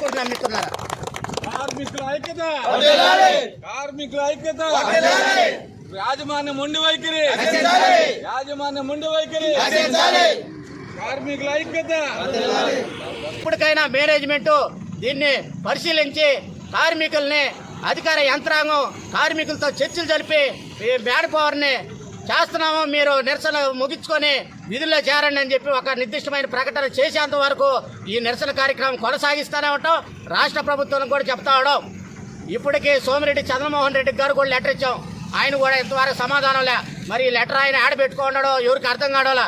తెలియజేసుకుంటున్నాం మిత్రులారా. కార్మికుల ఐక్యత. కార్మికుల ఐక్యత. యాజమాన్య మొండి వైఖరి. యాజమాన్య మొండి వైఖరి. కార్మికుల ఐక్యత. ఇప్పటికైనా మేనేజ్మెంట్ దీన్ని పరిశీలించి కార్మికుల్ని అధికార యంత్రాంగం కార్మికులతో చర్చలు జరిపి ఈ మ్యాన్ పవర్ని చేస్తున్నాము మీరు నిరసన ముగించుకొని విధుల్లో చేరండి అని చెప్పి ఒక నిర్దిష్టమైన ప్రకటన చేసేంత వరకు ఈ నిరసన కార్యక్రమం కొనసాగిస్తూనే ఉంటాం. రాష్ట్ర ప్రభుత్వం కూడా చెప్తా ఉండడం ఇప్పటికీ సోమిరెడ్డి చంద్రమోహన్ రెడ్డి గారు కూడా లెటర్ ఇచ్చాం. ఆయన కూడా ఇంతవరకు సమాధానం లే. మరి ఈ లెటర్ ఆయన ఆడబెట్టుకోండడో ఎవరికి అర్థం కావడాలా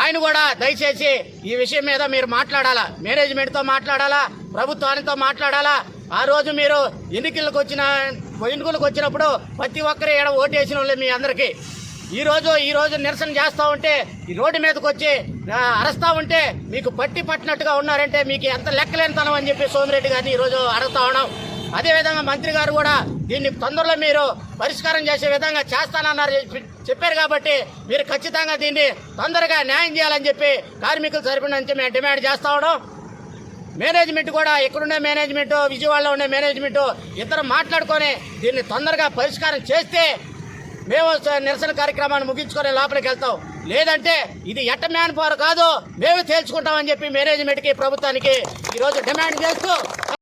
ఆయన కూడా దయచేసి ఈ విషయం మీద మీరు మాట్లాడాలా? మేనేజ్మెంట్తో మాట్లాడాలా? ప్రభుత్వానితో మాట్లాడాలా? ఆ రోజు మీరు ఎన్నికలకు వచ్చిన ఎన్నికలకు వచ్చినప్పుడు ప్రతి ఒక్కరు ఇక్కడ ఓటేసిన వాళ్ళే మీ అందరికీ. ఈ రోజు నిరసన చేస్తూ ఉంటే ఈ రోడ్డు మీదకి వచ్చి ఆ, ఉంటే మీకు పట్టి పట్టినట్టుగా ఉన్నారంటే మీకు ఎంత లెక్కలేనితనం అని చెప్పి సోమిరెడ్డి గారిని ఈరోజు అడుగుతా ఉన్నాం. అదేవిధంగా మంత్రి గారు కూడా దీన్ని తొందరలో మీరు పరిష్కారం చేసే విధంగా చేస్తానన్నారు. చెప్పారు కాబట్టి మీరు ఖచ్చితంగా దీన్ని తొందరగా న్యాయం చేయాలని చెప్పి కార్మికులు తరపున నుంచి మేము డిమాండ్ చేస్తా ఉన్నాం. మేనేజ్మెంట్ కూడా ఇక్కడుండే మేనేజ్మెంట్ విజయవాడలో ఉండే మేనేజ్మెంట్ ఇద్దరు మాట్లాడుకొని దీన్ని తొందరగా పరిష్కారం చేస్తే మేము నిరసన కార్యక్రమాన్ని ముగించుకొని లోపలికి వెళ్తాం. లేదంటే ఇది ఎట్ట మ్యాన్ పవర్ కాదు మేము తేల్చుకుంటామని చెప్పి మేనేజ్మెంట్కి ప్రభుత్వానికి ఈరోజు డిమాండ్ చేస్తూ